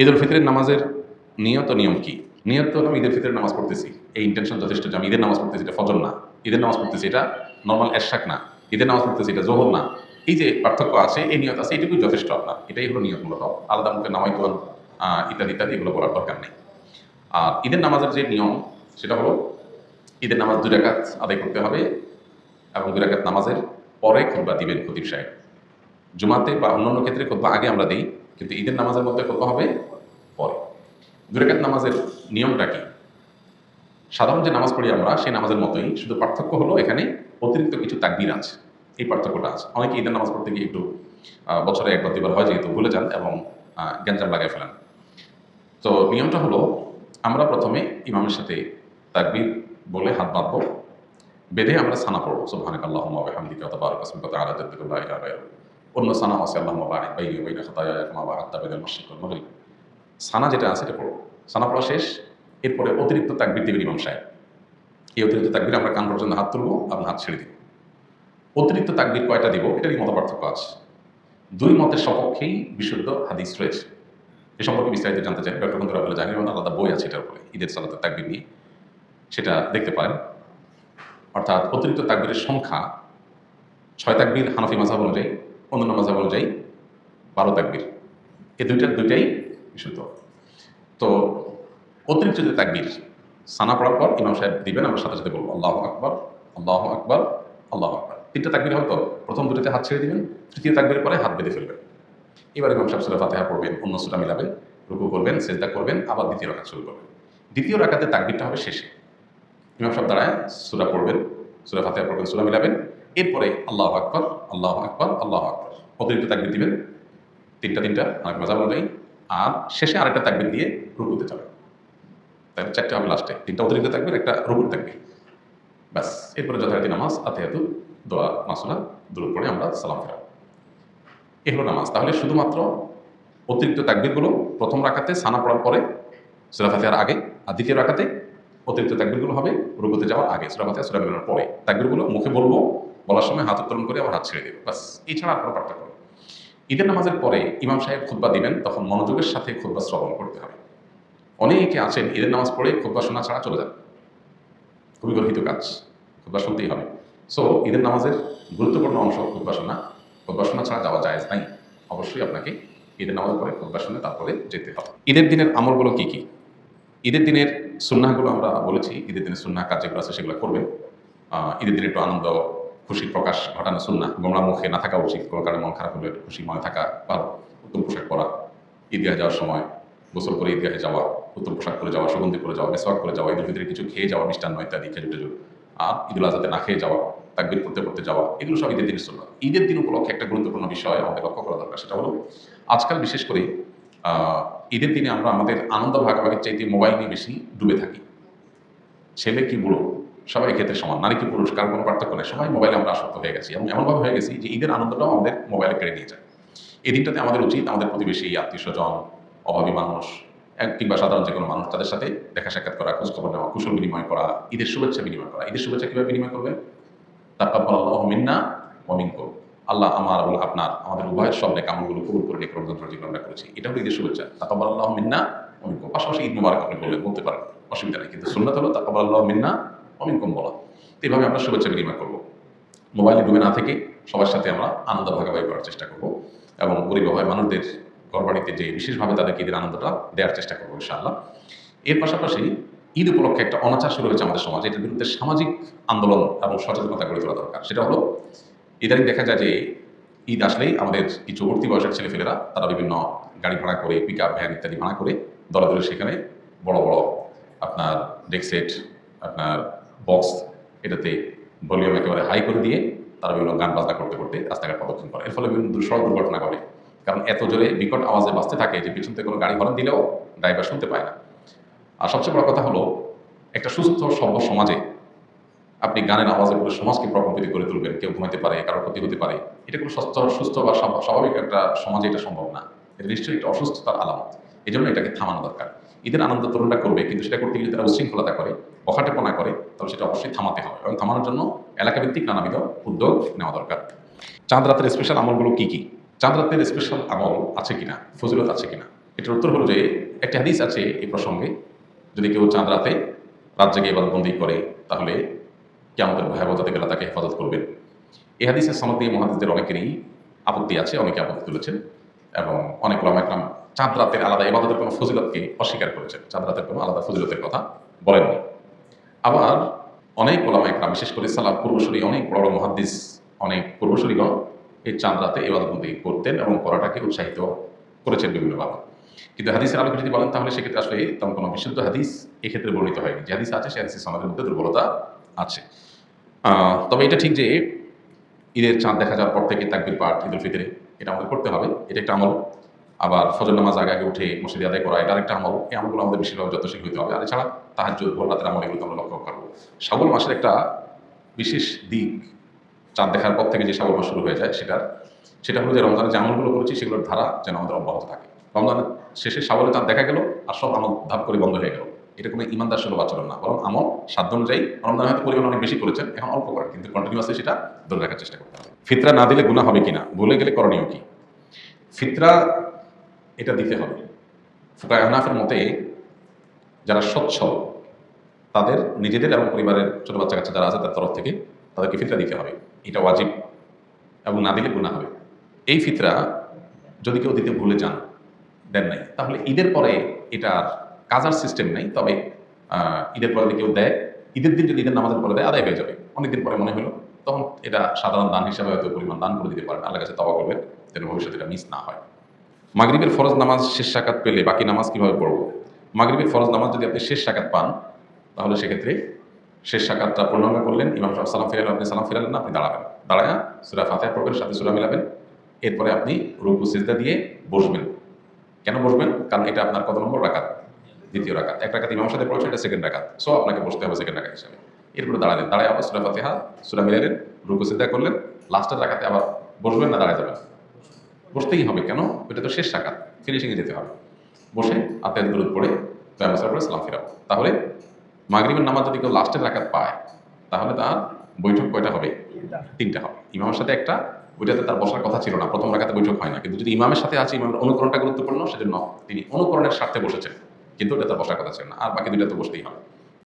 ঈদ উল ফিতরের নামাজের নিয়ত নিয়ম কি? নিয়ত তো আমি ঈদের ফিতরের নামাজ পড়তেছি। এই ইন্টেনশন যথেষ্ট যে আমি ঈদের নামাজ পড়তেছি, এটা ফজর না। ঈদের নামাজ পড়তেছি, এটা নর্মাল এরশাক না। ঈদের নামাজ পড়তেছি, এটা জোহর না। এই যে পার্থক্য আছে, এই নিয়ত আছে, এটুকুই যথেষ্ট আপনার। এটাই হলো নিয়ত মূলত। আলাদা মুখে নামাই তোয়ান ইত্যাদি ইত্যাদি, এগুলো বলার দরকার নেই। আর ঈদের নামাজের যে নিয়ম, সেটা হলো ঈদের নামাজ দুই রাকাত আদায় করতে হবে এবং দুই রাকাত নামাজের পরে খুতবা দিবেন খতিব সাহেব। জুমাতে বা অন্যান্য ক্ষেত্রে খুতবা আগে আমরা দিই। কিন্তু ঈদের নামাজের মধ্যে খুতবা হবে পরে দুই রাকাত নামাজের নিয়মটা কি সাধারণ যে নামাজ পড়ি আমরা সেই নামাজের মতোই শুধু পার্থক্য হলো এখানে অতিরিক্ত কিছু তাকবির আছে এই পার্থক্যটা আছে অনেকে ঈদের নামাজ পড়তে গিয়ে একটু বছরে একবার দুবার হয় যেহেতু ভুলে যান এবং গ্যাঞ্জাম লাগাই ফেলেন তো নিয়মটা হলো আমরা প্রথমে ইমামের সাথে তাকবির বলে হাত বাঁধবো বেঁধে আমরা সানা পড়ব ওয়া বিহামদিকা ওয়া তাবারাকা ইসমুকা অন্য সানা আছে, আল্লাহ বারিক, বাইনি মাশরিক ওয়াল মাগরিব। সানা যেটা আছে এটা পড়ব সানা পড়া শেষ, এরপরে অতিরিক্ত তাকবির দেবেন ইমাম সাহেব। এই অতিরিক্ত তাকবির আমরা কান পর্যন্ত হাত তুলবো, আপনার হাত ছেড়ে দিব। অতিরিক্ত তাকবির কয়টা দিব? এটারই মত পার্থক্য আছে। দুই মতের সপক্ষেই বিশুদ্ধ হাদিস রয়েছে। এ সম্পর্কে বিস্তারিত জানতে চাই। ডক্টর বন্ধুরা বলে জানি আলাদা বই আছে এটার উপরে, ঈদের সালাতের তাকবির নিয়ে। সেটা দেখতে পারেন। অর্থাৎ অতিরিক্ত তাকবিরের সংখ্যা ছয় তাকবির হানফি মাঝাব অনুযায়ী অন্যান্য মাঝাব অনুযায়ী বারো তাকবির। এই দুইটার দুইটাই বিশুদ্ধ। তো অতিরিক্ত যে তাকবির, সানা পড়ার পর ইমাম সাহেব দিবেন, আমরা সাথে সাথে বলব, আল্লাহ আকবর আল্লাহ আকবর আল্লাহ আকবর। তিনটা তাকবির হয়তো প্রথম দুটোতে হাত ছেড়ে দিবেন, তৃতীয় তাকবির পরে হাত বেঁধে ফেলবেন। এবার ইমাম সাহেব সুরা ফাতেহা পড়বেন, অন্য সুরা মিলাবেন, রুকু করবেন, সেজদা করবেন, আবার দ্বিতীয় রাকাত শুরু করবেন। দ্বিতীয় রাকাতে তাকবিরটা হবে শেষে। ইমাম সাহেব দাঁড়ায়, সুরা পড়বেন, সুরা ফাতেহা পড়বেন, সুরা মিলাবেন এরপরে আল্লাহ আকবর আল্লাহ আকবর আল্লাহ আকবর। অতিরিক্ত তাকবির দিবেন। তিনটা তিনটা অনেক মজা অনুযায়ী আর শেষে আরেকটা তাকবির দিয়ে রুকুতে যাবে তাহলে চারটে হবে লাস্টে তিনটা অতিরিক্ত তাকবির, একটা রুকুর থাকবে ব্যাস, এরপরে যথারীতি নামাজ আতেহাতু দোয়া, মাসুলা দূর করে আমরা সালাম ফেরাব। এ হলো নামাজ। তাহলে শুধুমাত্র অতিরিক্ত তাকবিরগুলো প্রথম রাখাতে সানা পড়ার পরে, সুরা ফাতিহার আগে, আর দ্বিতীয় রাখাতে অতিরিক্ত তাকবিরগুলো হবে রুকুতে যাওয়ার আগে, সুরা ফাতিহা, সুরা বেরোনোর পরে। তাকবিরগুলো মুখে বলব বলার সময় হাত উত্তোলন করে আবার হাত ছেড়ে দেবো। বাস এছাড়া আর কোনো পার্থক্য। ঈদের নামাজের পরে ইমাম সাহেব খুতবা দিবেন, তখন মনোযোগের সাথে খুতবা শ্রবণ করতে হবে। অনেকে আছেন, ঈদের নামাজ পড়ে খুতবা শোনা ছাড়া চলে যান। খুবই গর্হিত কাজ, খুতবা শুনতেই হবে। সো ঈদের নামাজের গুরুত্বপূর্ণ অংশ খুতবা শোনা। খুতবা শোনা ছাড়া যাওয়া যায় নাই। অবশ্যই আপনাকে ঈদের নামাজ পরে খুতবা শুনে তারপরে যেতে হবে। ঈদের দিনের আমলগুলো কি কি? ঈদের দিনের সুন্নাহগুলো আমরা বলেছি, ঈদের দিনের সুন্নাহ কাজ যেগুলো আছে, সেগুলো করবেন। ঈদের দিনে একটু আনন্দ খুশির প্রকাশ ঘটানো সুন্না গোমরা মুখে না থাকা উচিত। কোনো কারণে মন খারাপ হলে খুশি মনে থাকা ভালো উত্তম পোশাক পরা। ঈদগাহে যাওয়ার সময় গোসল করে ঈদগাহে যাওয়া উত্তম পোশাক করে যাওয়া, সুগন্ধি করে যাওয়া, মেসওয়াক করে যাওয়া, ঈদের ভিতরে কিছু খেয়ে যাওয়া, মিষ্টান্ন ইত্যাদি, খেজুর টেজুর। আর ঈদুল আজহাতে না খেয়ে যাওয়া, তাকবির করতে করতে যাওয়া, এগুলো সব ঈদের দিনের সুন্নাহ। ঈদের দিন উপলক্ষে একটা গুরুত্বপূর্ণ বিষয় আমাদের লক্ষ্য করা দরকার, সেটা হলো আজকাল বিশেষ করে ঈদের দিনে আমরা আমাদের আনন্দ ভাগাভাগির চাইতে মোবাইল নিয়ে বেশি ডুবে থাকি। ছেলে কি বুড়ো? সবাই ক্ষেত্রে সমান, নারী কি পুরুষ, কারও কোনো পার্থক্য নেই? সবাই মোবাইলে আমরা আসক্ত হয়ে গেছি। এবং এমনভাবে হয়ে গেছি যে ঈদের আনন্দটাও আমাদের মোবাইলে কেড়ে নিয়ে যায়। এই দিনটাতে আমাদের উচিত আমাদের প্রতিবেশী, আত্মীয় স্বজন, অভাবী মানুষ কিংবা সাধারণ যে কোনো মানুষ, তাদের সাথে দেখা সাক্ষাৎ করা, খোঁজখবর নেওয়া, কুশল বিনিময় করা, ঈদের শুভেচ্ছা বিনিময় করা। ঈদের শুভেচ্ছা কীভাবে বিনিময় করবেন তাকাব্বাল আল্লাহ মিন্না অমিনকো আল্লাহ আমার এবং আপনার, আমাদের উভয়ের সব নেক আমলগুলো কবুল করে নিয়ে রমজান যেগুলো আমরা করেছি। এটা হলো ঈদের শুভেচ্ছা। তাকাব্বাল আল্লাহ মিন্না অমিনকো পাশাপাশি ঈদ মুবারক আপনি বললেন, বলতে পারেন, অসুবিধা নেই। কিন্তু সুন্নাত হলো তাকাব্বাল আল্লাহ মিন্না অমিনকম বলা। এইভাবে আমরা শুভেচ্ছা বিনিময় করব। মোবাইলে ডুবে না থেকে সবার সাথে আমরা আনন্দ ভাগাভাগি করার চেষ্টা করব এবং গরিব অভাব মানুষদের ঘরবাড়িতে যে বিশেষভাবে তাদেরকে ঈদের আনন্দটা দেওয়ার চেষ্টা করব ইনশাআল্লাহ। এর পাশাপাশি ঈদ উপলক্ষে একটা অনাচার শুরু হয়েছে আমাদের সমাজে। এটার বিরুদ্ধে সামাজিক আন্দোলন এবং সচেতনতা গড়ে তোলা দরকার। সেটা হলো, ইদানিং দেখা যায় যে ঈদ আসলেই আমাদের কিছু উঠতি বয়সের ছেলেফেলেরা তারা বিভিন্ন গাড়ি ভাড়া করে পিক আপ ভ্যান ইত্যাদি ভাড়া করে দলে দলে সেখানে বড় বড় আপনার ডেকসেট আপনার বক্স এটাতে ভলিউম একেবারে হাই করে দিয়ে তারা বিভিন্ন গান বাজনা করতে করতে রাস্তাঘাট প্রদক্ষিণ করে। এর ফলে বিভিন্ন সড়ক দুর্ঘটনা ঘটে। কারণ এত জোরে বিকট আওয়াজে বাঁচতে থাকে যে পিছন থেকে কোনো গাড়ি হরন দিলেও ড্রাইভার শুনতে পায় না। আর সবচেয়ে বড় কথা হলো, একটা সুস্থ, সভ্য সমাজে আপনি গানের আওয়াজে পুরো সমাজকে প্রকম্পিত করে তুলবেন, কেউ ঘুমাইতে পারে, কারোর ক্ষতি হতে পারে, এটা কোনো সুস্থ সুস্থ বা স্বাভ- স্বাভাবিক একটা সমাজে এটা সম্ভব না। এটা নিশ্চয়ই একটা অসুস্থতার আলামত। এই জন্য এটাকে থামানো দরকার। ঈদের আনন্দ তরুণরা করবে, কিন্তু সেটা করতে গিয়ে তারা উশৃঙ্খলতা করে বখাটেপনা করে, তাহলে সেটা অবশ্যই থামাতে হবে এবং থামানোর জন্য এলাকাভিত্তিক নানাবিধ উদ্যোগ নেওয়া দরকার। চাঁদ রাতের স্পেশাল আমলগুলো কী কী? চাঁদ রাতের স্পেশাল আমল আছে কিনা? ফজিলত আছে কিনা? এটার উত্তর হলো যে, একটা হাদিস আছে এই প্রসঙ্গে, যদি কেউ চাঁদ রাতে রাত জেগে এবাদবন্দি করে, তাহলে কেমতের ভয়াবহতা থেকে তাকে হেফাজত করবেন। এই হাদিসের সনদ দিয়ে মহাদিসদের অনেকেরই আপত্তি আছে, অনেকে আপত্তি তুলেছেন, এবং অনেক ওলামা একরাম চাঁদ রাতের আলাদা এবাদতের কোনো ফজিলতকে অস্বীকার করেছেন। চাঁদ রাতের কোনো আলাদা ফজিলতের কথা বলেননি। আবার অনেক ওলামা একরাম, বিশেষ করে সালাম পূর্বসূরি, অনেক বড় বড় অনেক পূর্বসূরিগণ এই চাঁদ রাতে এবাদতবন্দি করতেন এবং করাটাকে উৎসাহিত করেছেন বিভিন্নভাবে কিন্তু হাদিসের আলোকে যদি বলেন, তাহলে সেক্ষেত্রে আসলে তেমন কোনো বিশুদ্ধ হাদিস এক্ষেত্রে বর্ণিত হয়নি। যে হাদিস আছে, সে হাদিসের সমাজের মধ্যে দুর্বলতা আছে। তবে এটা ঠিক যে ঈদের চাঁদ দেখা যাওয়ার পর থেকে তাকবির পাঠ, ঈদুল ফিতরে এটা আমাদের করতে হবে। এটা একটা আমল। আবার ফজর নামাজ আগে আগে উঠে মসজিদে আদায় করা, এটা একটা আমল। এই আমলগুলো আমাদের বেশিরভাগ যত্নশীল হতে হবে। আর এছাড়া তাহার জোর ভোর রাতের আমল এগুলো আমরা লক্ষ্য করব। শ্রাবণ মাসের একটা বিশেষ দিক, চাঁদ দেখার পর থেকে যে শ্রাবণ মাস শুরু হয়ে যায় সেটার, সেটা হলো যে রমজানের যে আমলগুলো করেছি সেগুলোর ধারা যেন আমাদের অব্যাহত থাকে। রমজানের শেষে শ্রাবণে চাঁদ দেখা গেল আর সব আমল ধাপ করে বন্ধ হয়ে গেল। এটা কোনো ইমানদার সুলভ আচরণ না, বরং আমল সাধ্য অনুযায়ী রমজান হয়তো পরিমাণ অনেক বেশি করেছেন, এখন অল্প করেন, কিন্তু কন্টিনিউয়াসলি সেটা ধরে রাখার চেষ্টা করতে হবে। ফিতরা না দিলে গুণা হবে কিনা বলে গেলে করণীয় কি? ফিতরা এটা দিতে হবে। ফুকা আহনাফের মতে যারা সচ্ছল তাদের নিজেদের এবং পরিবারের ছোট বাচ্চা কাচ্চা যারা আছে তার তরফ থেকে তাদেরকে ফিতরা দিতে হবে। এটা ওয়াজিব এবং না দিলে গুণা হবে। এই ফিতরা যদি কেউ দিতে ভুলে যান, দেন নাই। তাহলে ঈদের পরে এটা আর কাজার সিস্টেম নেই, তবে ঈদের পরে যদি কেউ দেয়, ঈদের দিন যদি ঈদের নামাজের পরে দেয়, আদায় হয়ে যাবে। অনেকদিন পরে মনে হলো, তখন এটা সাধারণ দান হিসাবে হয়তো পরিমাণ দান করে দিতে পারেন। আল্লাহ কাছে তবা করবেন, যেন ভবিষ্যতে এটা মিস না হয়। মাগরিবের ফরজ নামাজ শেষ সাকাত পেলে বাকি নামাজ কীভাবে পড়ব? মাগরিবের ফরজ নামাজ যদি আপনি শেষ সাকাত পান, তাহলে সেক্ষেত্রে শেষ সাকাতটা পূর্ণাঙ্গ করলেন, ইমাম সাহেব সালাম ফিরালেন, আপনি সালাম ফিরালেন না, আপনি দাঁড়াবেন। দাঁড়ায় সুরা ফাতেহা পড়বেন সাথে সুরা মিলাবেন। এরপরে আপনি রুকু, সিজদা দিয়ে বসবেন। কেন বসবেন? কারণ এটা আপনার কত নম্বর রাকাত? দ্বিতীয় রাকাত। এক রাকাত ইমামের সাথে পড়ছে এটা সেকেন্ড রাকাত। সো আপনাকে বসতে হবে সেকেন্ড রাকাত হিসাবে। এরপরে দাঁড়ালেন। দাঁড়ায় আবার সুরা ফাতেহা, সুরা মিলালেন, রুকু, সিজদা করলেন। লাস্টের রাকাতে আবার বসবেন না, দাঁড়ায় যাবেন? বসতেই হবে কেন? ওইটা তো শেষ রাকাত ফিনিশিংয়ে যেতে হবে। বসে আত্মায় দূরত পড়ে ব্যবস্থা করে সালাম ফেরাও। তাহলে মাগরিবের নামাজ যদি কেউ লাস্টের রাকাত পায়, তাহলে তার বৈঠক কয়টা হবে? তিনটা হবে। ইমামের সাথে একটা, ওইটাতে তার বসার কথা ছিল না, প্রথম রাখাতে বৈঠক হয় না। কিন্তু যদি ইমামের সাথে আছে, ইমামের অনুকরণটা গুরুত্বপূর্ণ, সেজন্য তিনি অনুকরণের স্বার্থে বসেছেন। কিন্তু ওটা তার বসার কথা ছিল না, আর বাকি দুইটা তো বসতেই হবে।